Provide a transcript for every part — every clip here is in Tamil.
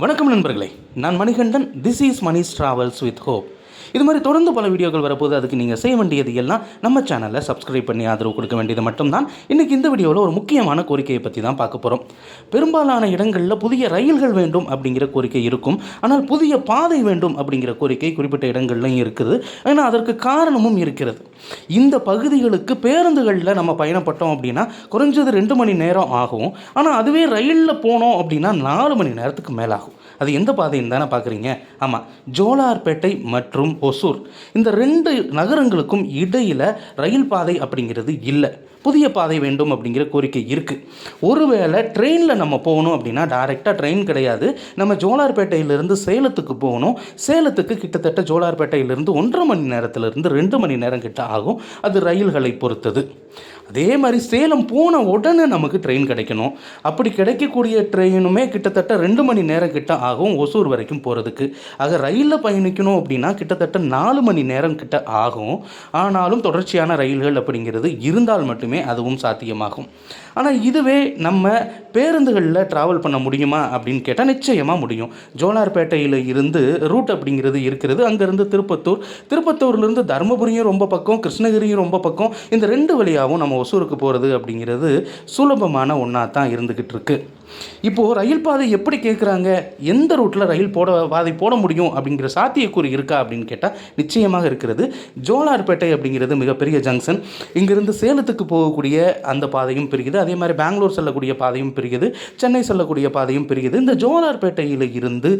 வணக்கம் நண்பர்களே. நான் Manikandan this is Mani's travels with hope இது மாதிரி தொடர்ந்து பல வீடியோக்கள் வரப்போது அதுக்கு நீங்கள் செய்ய வேண்டியது எல்லாம் நம்ம சேனலில் சப்ஸ்கிரைப் பண்ணி ஆதரவு கொடுக்க வேண்டியது மட்டும்தான். இன்றைக்கி இந்த வீடியோவில் ஒரு முக்கியமான கோரிக்கையை பற்றி தான் பார்க்க போகிறோம் பெரும்பாலான இடங்களில் புதிய ரயில்கள் வேண்டும் அப்படிங்கிற கோரிக்கை இருக்கும். ஆனால் புதிய பாதை வேண்டும் அப்படிங்கிற கோரிக்கை குறிப்பிட்ட இடங்கள்லையும் இருக்குது. ஏன்னா அதற்கு காரணமும் இருக்கிறது. இந்த பகுதிகளுக்கு பேருந்துகளில் நம்ம பயணப்பட்டோம் அப்படின்னா குறைஞ்சது ரெண்டு மணி நேரம் ஆகும். ஆனால் அதுவே ரயிலில் போனோம் அப்படின்னா நாலு மணி நேரத்துக்கு மேலாகும். அது எந்த பாதைன்னு தானே பார்க்குறீங்க? ஆமாம் ஜோலார்பேட்டை மற்றும் ஒசூர். இந்த ரெண்டு நகரங்களுக்கும் இடையில் ரயில் பாதை அப்படிங்கிறது இல்லை. புதிய பாதை வேண்டும் அப்படிங்கிற கோரிக்கை இருக்குது ஒருவேளை ட்ரெயினில் நம்ம போகணும் அப்படின்னா டைரெக்டாக ட்ரெயின் கிடையாது. நம்ம ஜோலார்பேட்டையிலேருந்து சேலத்துக்கு போகணும். சேலத்துக்கு கிட்டத்தட்ட ஜோலார்பேட்டையிலேருந்து ஒன்றரை மணி நேரத்திலிருந்து ரெண்டு மணி நேரம் கிட்ட ஆகும். அது ரயில்களை பொறுத்தது. அதே மாதிரி சேலம் போன உடனே நமக்கு ட்ரெயின் கிடைக்கணும். அப்படி கிடைக்கக்கூடிய ட்ரெயினுமே கிட்டத்தட்ட ரெண்டு மணி நேரம் கிட்ட ஆகும் ஒசூர் வரைக்கும் போகிறதுக்கு ஆக ரயிலில் பயணிக்கணும் அப்படின்னா கிட்டத்தட்ட நாலு மணி நேரம் கிட்ட ஆகும். ஆனாலும் தொடர்ச்சியான ரயில்கள் அப்படிங்கிறது இருந்தால் மட்டுமே அதுவும் சாத்தியமாகும். ஆனால் இதுவே நம்ம பேருந்துகளில் ட்ராவல் பண்ண முடியுமா அப்படின்னு கேட்டால் நிச்சயமாக முடியும். ஜோலார்பேட்டையில் இருந்து ரூட் அப்படிங்கிறது இருக்கிறது. அங்கேருந்து திருப்பத்தூர். திருப்பத்தூர்லேருந்து தருமபுரியும் ரொம்ப பக்கம் கிருஷ்ணகிரியும் ரொம்ப பக்கம். இந்த ரெண்டு வழியாகவும் நம்ம ஒசூருக்கு போகிறது அப்படிங்கிறது சுலபமான ஒன்றா தான் இருந்துக்கிட்டு இருக்குது இப்போது ரயில் பாதை எப்படி கேட்குறாங்க எந்த ரூட்டில் ரயில் போட பாதை போட முடியும் அப்படிங்கிற சாத்தியக்கூறு இருக்கா அப்படின்னு கேட்டால் நிச்சயமாக இருக்கிறது. ஜோலார்பேட்டை அப்படிங்கிறது மிகப்பெரிய ஜங்ஷன் இங்கிருந்து சேலத்துக்கு போகக்கூடிய அந்த பாதையும் பிரிக்குது அதே மாதிரி பெங்களூர் செல்லக்கூடிய பாதையும் பிரிக்குது சென்னை செல்லக்கூடிய பாதையும் பிரிக்குது இந்த ஜோலார்பேட்டையில் இருந்து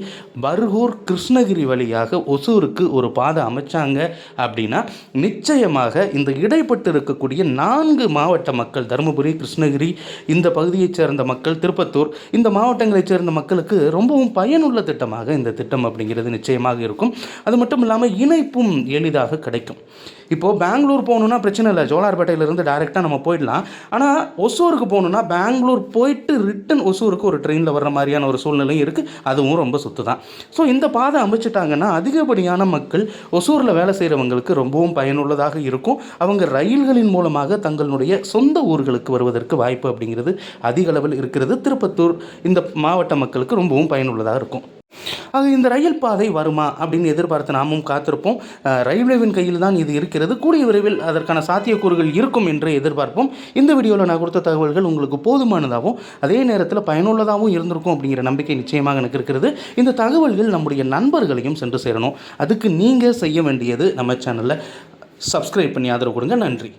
பர்கூர் கிருஷ்ணகிரி வழியாக ஒசூருக்கு ஒரு பாதை அமைச்சாங்க அப்படின்னா நிச்சயமாக இந்த இடைப்பட்டு இருக்கக்கூடிய நான்கு மாவட்ட மக்கள் தருமபுரி கிருஷ்ணகிரி இந்த பகுதியைச் சேர்ந்த மக்கள் திருப்பத்தூர் இந்த மாவட்டங்களைச் சேர்ந்த மக்களுக்கு ரொம்பவும் பயனுள்ள திட்டமாக இந்த திட்டம் அப்படிங்கிறது நிச்சயமாக இருக்கும். அது மட்டும் இல்லாமல் இணைப்பும் எளிதாக கிடைக்கும். இப்போது பெங்களூர் போகணுன்னா பிரச்சனை இல்லை. ஜோலார்பேட்டையிலேருந்து டேரெக்டாக நம்ம போயிடலாம். ஆனால் ஒசூருக்கு போகணுன்னா பெங்களூர் போயிட்டு ரிட்டன் ஒசூருக்கு ஒரு ட்ரெயினில் வர்ற மாதிரியான ஒரு சூழ்நிலையும் இருக்குது அதுவும் ரொம்ப சுத்து தான் ஸோ இந்த பாதை அமைச்சிட்டாங்கன்னா அதிகப்படியான மக்கள் ஒசூரில் வேலை செய்கிறவங்களுக்கு ரொம்பவும் பயனுள்ளதாக இருக்கும். அவங்க ரயில்களின் மூலமாக தங்களுடைய சொந்த ஊர்களுக்கு வருவதற்கு வாய்ப்பு அப்படிங்கிறது அதிக அளவில் இருக்கிறது. திருப்பத்தூர் இந்த மாவட்ட மக்களுக்கு ரொம்பவும் பயனுள்ளதாக இருக்கும். ஆக இந்த ரயில் பாதை வருமா அப்படின்னு எதிர்பார்த்து நாமும் காத்திருப்போம். ரயில்வேவின் கையில் தான் இது இருக்கிறது. கூடிய விரைவில் அதற்கான சாத்தியக்கூறுகள் இருக்கும் என்று எதிர்பார்ப்போம். இந்த வீடியோவில் நான் கொடுத்த தகவல்கள் உங்களுக்கு போதுமானதாகவும் அதே நேரத்தில் பயனுள்ளதாகவும் இருந்திருக்கும் அப்படிங்கிற நம்பிக்கை நிச்சயமாக எனக்கு இருக்கிறது. இந்த தகவல்கள் நம்முடைய நண்பர்களையும் சென்று சேரணும். அதுக்கு நீங்கள் செய்ய வேண்டியது நம்ம சேனலில் சப்ஸ்கிரைப் பண்ணி ஆதரவு கொடுங்க. நன்றி.